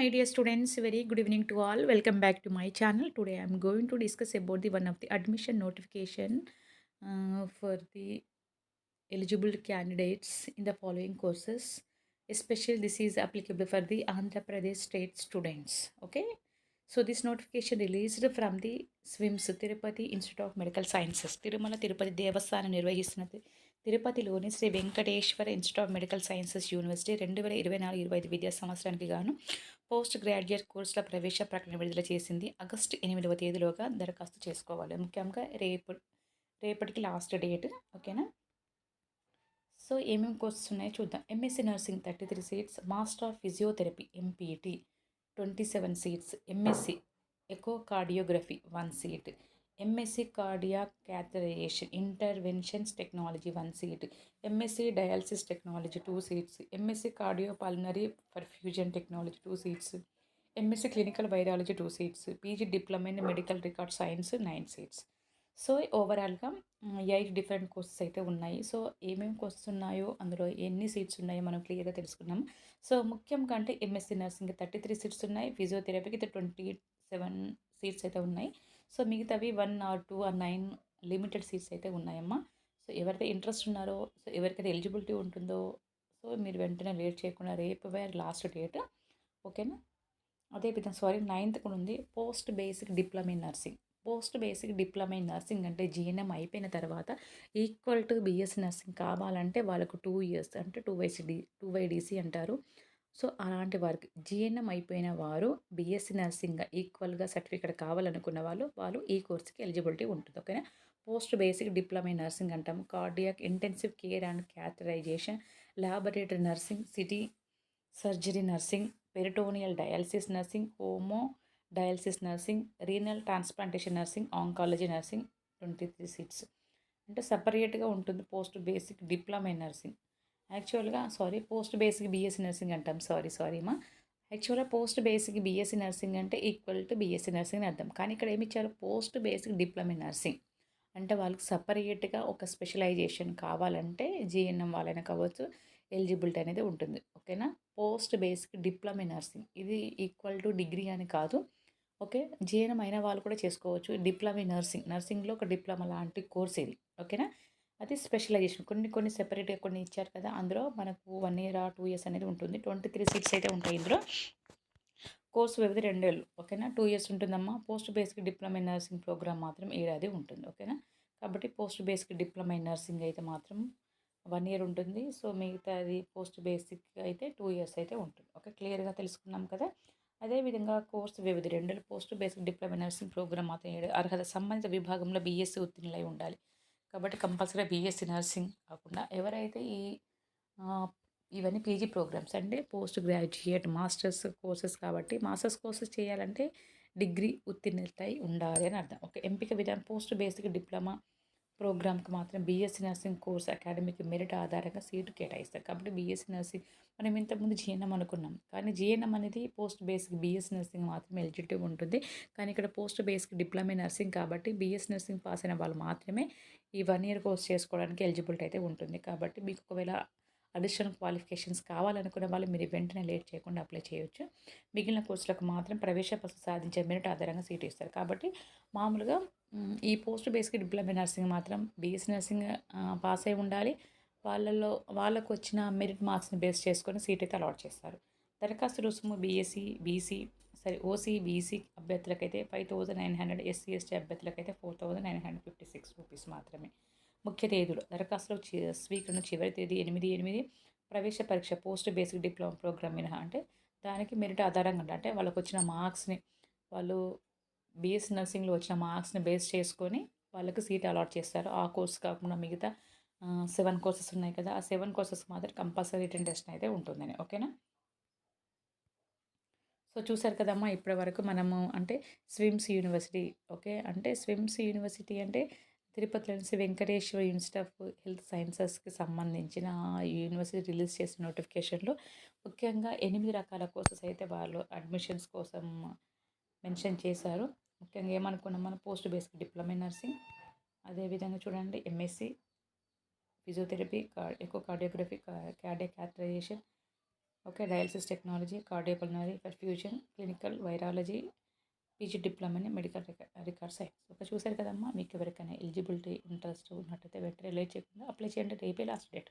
My dear students very good evening to all welcome back to my channel today I'm going to discuss about the one of the admission notification for the eligible candidates in the following courses especial this is applicable for the Andhra Pradesh state students okay so this notification released from the SVIMS Tirupati institute of medical sciences Tirumala Tirupati Devasthanam నిర్వహిస్తున్నది తిరుపతిలోని Sri Venkateswara institute of medical sciences university రెండు వేల ఇరవై నాలుగు ఇరవై ఐదు విద్యా సంవత్సరానికి గాను పోస్ట్ గ్రాడ్యుయేట్ కోర్సుల ప్రవేశ ప్రకటన విడుదల చేసింది. ఆగస్టు ఎనిమిదవ తేదీలోగా దరఖాస్తు చేసుకోవాలి. ముఖ్యంగా రేపు రేపటికి లాస్ట్ డేట్. ఓకేనా? సో ఏమేమి కోర్సెస్ ఉన్నాయో చూద్దాం. MSc nursing thirty three seats master of physiotherapy MPT twenty seven seats MSc echocardiography one seat. MSc cardiac catheterisation interventions technology one seat MSc dialysis technology two seats MSc cardiopulmonary perfusion technology two seats MSc clinical virology two seats PG diploma in medical record science nine seats so ఓవరాల్గా eight different courses అయితే ఉన్నాయి. So ఏమేమి courses ఉన్నాయో అందులో ఎన్ని seats ఉన్నాయో మనం క్లియర్గా తెలుసుకున్నాం సో ముఖ్యంగా అంటే MSc nursing thirty three seats ఉన్నాయి. ఫిజియోథెరపీకి ట్వంటీ సెవెన్ సీట్స్ అయితే ఉన్నాయి. సో మిగతావి one or two or nine limited seats అయితే ఉన్నాయమ్మా. సో ఎవరైతే ఇంట్రెస్ట్ ఉన్నారో సో ఎవరికైతే ఎలిజిబిలిటీ ఉంటుందో సో మీరు వెంటనే లేట్ చేయకుండా రేపు వేర్ లాస్ట్ డేట్. ఓకేనా? అదే విధంగా సారీ నైన్త్ కూడా ఉంది. Post basic diploma in nursing. Post basic diploma in nursing అంటే జీఎన్ఎం అయిపోయిన తర్వాత ఈక్వల్ టు బిఎస్సీ నర్సింగ్ కావాలంటే వాళ్ళకు టూ ఇయర్స్ అంటే టూ వైసిడి టూ వైడిసి అంటారు. సో అలాంటి వారికి జీఎన్ఎం అయిపోయిన వారు బీఎస్సీ నర్సింగ్ ఈక్వల్గా సర్టిఫికేట్ కావాలనుకున్న వాళ్ళు వాళ్ళు ఈ కోర్సుకి ఎలిజిబిలిటీ ఉంటుంది. ఓకేనా? పోస్ట్ బేసిక్ డిప్లొమా నర్సింగ్ అంటాం. Cardiac intensive care and catheterisation laboratory nursing CT surgery nursing peritoneal dialysis nursing haemodialysis nursing renal transplantation nursing oncology nursing twenty three seats. అంటే సపరేట్గా ఉంటుంది పోస్ట్ బేసిక్ డిప్లొమా నర్సింగ్. యాక్చువల్గా sorry post basic BSc nursing అంటాం. Sorry sorry మా. యాక్చువల్గా post basic BSc nursing అంటే equal to BSc nursing అని అర్థం. కానీ ఇక్కడ ఏమి ఇచ్చారు? Post basic diploma nursing. అంటే వాళ్ళకి సపరేట్గా ఒక స్పెషలైజేషన్ కావాలంటే జిఎన్ఎం వాళ్ళైనా కావచ్చు ఎలిజిబిలిటీ అనేది ఉంటుంది. ఓకేనా? Post basic diploma nursing. ఇది ఈక్వల్ టు డిగ్రీ అని కాదు. ఓకే? జిఎన్ఎం అయిన వాళ్ళు కూడా చేసుకోవచ్చు. Diploma nursing. నర్సింగ్లో ఒక డిప్లొమా లాంటి కోర్స్ ఇది. ఓకేనా? అది స్పెషలైజేషన్. కొన్ని కొన్ని సెపరేట్గా కొన్ని ఇచ్చారు కదా అందులో మనకు వన్ ఇయర్ ఆ టూ ఇయర్స్ అనేది ఉంటుంది. ట్వంటీ త్రీ సీట్స్ అయితే ఉంటాయి ఇందులో. కోర్సు వ్యవధి రెండేళ్ళు ఓకేనా? టూ ఇయర్స్ ఉంటుందమ్మా. Post basic diploma in nursing programme మాత్రం ఏడాది ఉంటుంది ఓకేనా? కాబట్టి post basic diploma in nursing అయితే మాత్రం వన్ ఇయర్ ఉంటుంది. సో మిగతాది పోస్ట్ బేసిక్ అయితే టూ ఇయర్స్ అయితే ఉంటుంది. ఓకే క్లియర్గా తెలుసుకున్నాం కదా? అదేవిధంగా కోర్సు వ్యవధి రెండేళ్ళు post basic diploma in nursing programme మాత్రం ఏడు అర్హత సంబంధిత విభాగంలో బీఎస్సీ ఉత్తీర్ణులై ఉండాలి. కాబట్టి కంపల్సరీ బీఎస్సీ నర్సింగ్ కాకుండా ఎవరైతే ఈ ఇవన్నీ పీజీ ప్రోగ్రామ్స్ అంటే పోస్ట్ గ్రాడ్యుయేట్ మాస్టర్స్ కోర్సెస్ కాబట్టి మాస్టర్స్ కోర్సెస్ చేయాలంటే డిగ్రీ ఉత్తీర్ణతై ఉండాలి అని అర్థం. ఒక ఎంపిక విధానం పోస్ట్ బేసిక్ డిప్లొమా ప్రోగ్రామ్కి మాత్రం BSc nursing course academic merit ఆధారంగా సీటు కేటాయిస్తారు. కాబట్టి బీఎస్సీ నర్సింగ్ మనం ఇంతకుముందు జిఎన్ఎం అనుకున్నాం. కానీ జిఎన్ఎం అనేది పోస్ట్ బేస్డ్ బీఎస్సీ నర్సింగ్ మాత్రమే ఎలిజిబిలిటీ ఉంటుంది. కానీ ఇక్కడ పోస్ట్ బేస్డ్ డిప్లొమా నర్సింగ్ కాబట్టి బీఎస్సీ నర్సింగ్ పాస్ అయిన వాళ్ళు మాత్రమే ఈ వన్ ఇయర్ కోర్స్ చేసుకోవడానికి ఎలిజిబిలిటీ అయితే ఉంటుంది. కాబట్టి మీకు ఒకవేళ అడిషనల్ క్వాలిఫికేషన్స్ కావాలనుకునే వాళ్ళు మీరు వెంటనే లేట్ చేయకుండా అప్లై చేయొచ్చు. మిగిలిన కోర్సులకు మాత్రం ప్రవేశ పసు సాధించే మెరిట్ ఆధారంగా సీటు ఇస్తారు. కాబట్టి మామూలుగా ఈ పోస్ట్ బేసిక్ డిప్లొమా నర్సింగ్ మాత్రం బీఎస్సీ నర్సింగ్ పాస్ అయి ఉండాలి. వాళ్ళలో వాళ్ళకు వచ్చిన మెరిట్ మార్క్స్ని బేస్ చేసుకొని సీట్ అయితే అలాట్ చేస్తారు. దరఖాస్తు రుసుము బీఎస్సీ బీసీ సరే OC BC అభ్యర్థులకైతే five thousand nine hundred SC ST అభ్యర్థులకైతే four thousand nine hundred fifty six rupees మాత్రమే. ముఖ్య తేదీలు. దరఖాస్తులో చి- స్వీకరణ చివరి తేదీ ఎనిమిది ఎనిమిది. ప్రవేశ పరీక్ష పోస్ట్ బేసిక్ డిప్లొమా ప్రోగ్రామ్ మినహా అంటే దానికి మెరిట్ ఆధారంగా అంటే వాళ్ళకు వచ్చిన మార్క్స్ని వాళ్ళు బీఎస్ నర్సింగ్లో వచ్చిన మార్క్స్ని బేస్ చేసుకొని వాళ్ళకి సీట్ అలాట్ చేస్తారు. ఆ కోర్స్ కాకుండా మిగతా సెవెన్ కోర్సెస్ ఉన్నాయి కదా ఆ సెవెన్ కోర్సెస్ మాత్రం కంపల్సరీ రిటర్న్ టెస్ట్ అయితే ఉంటుందని. ఓకేనా? సో చూసారు కదమ్మా ఇప్పటి వరకు మనము అంటే స్విమ్స్ యూనివర్సిటీ ఓకే? అంటే స్విమ్స్ యూనివర్సిటీ అంటే తిరుపతిలోని Sri Venkateswara institute of health సైన్సెస్కి సంబంధించిన యూనివర్సిటీ రిలీజ్ చేసిన నోటిఫికేషన్లో ముఖ్యంగా ఎనిమిది రకాల కోర్సెస్ అయితే వాళ్ళు అడ్మిషన్స్ కోసం మెన్షన్ చేశారు. ముఖ్యంగా ఏమనుకున్నాం మనం? పోస్ట్ బేసిక్ డిప్లొమా నర్సింగ్ అదేవిధంగా చూడండి ఎంఎస్సి ఫిజియోథెరపీ ఎక్కువ cardiography cardio catheterisation okay dialysis technology cardiopulmonary perfusion clinical virology PG diploma medical records science ఒక చూశారు కదమ్మా మీకు ఎవరికైనా ఎలిజిబిలిటీ ఇంట్రెస్ట్ ఉన్నట్టయితే వెంటనే లేట్ చేయకుండా అప్లై చేయండి. రేపే last date.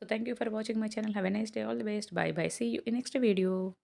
So thank you for watching my channel. Have a nice day. All the best. Bye bye. See you in next video.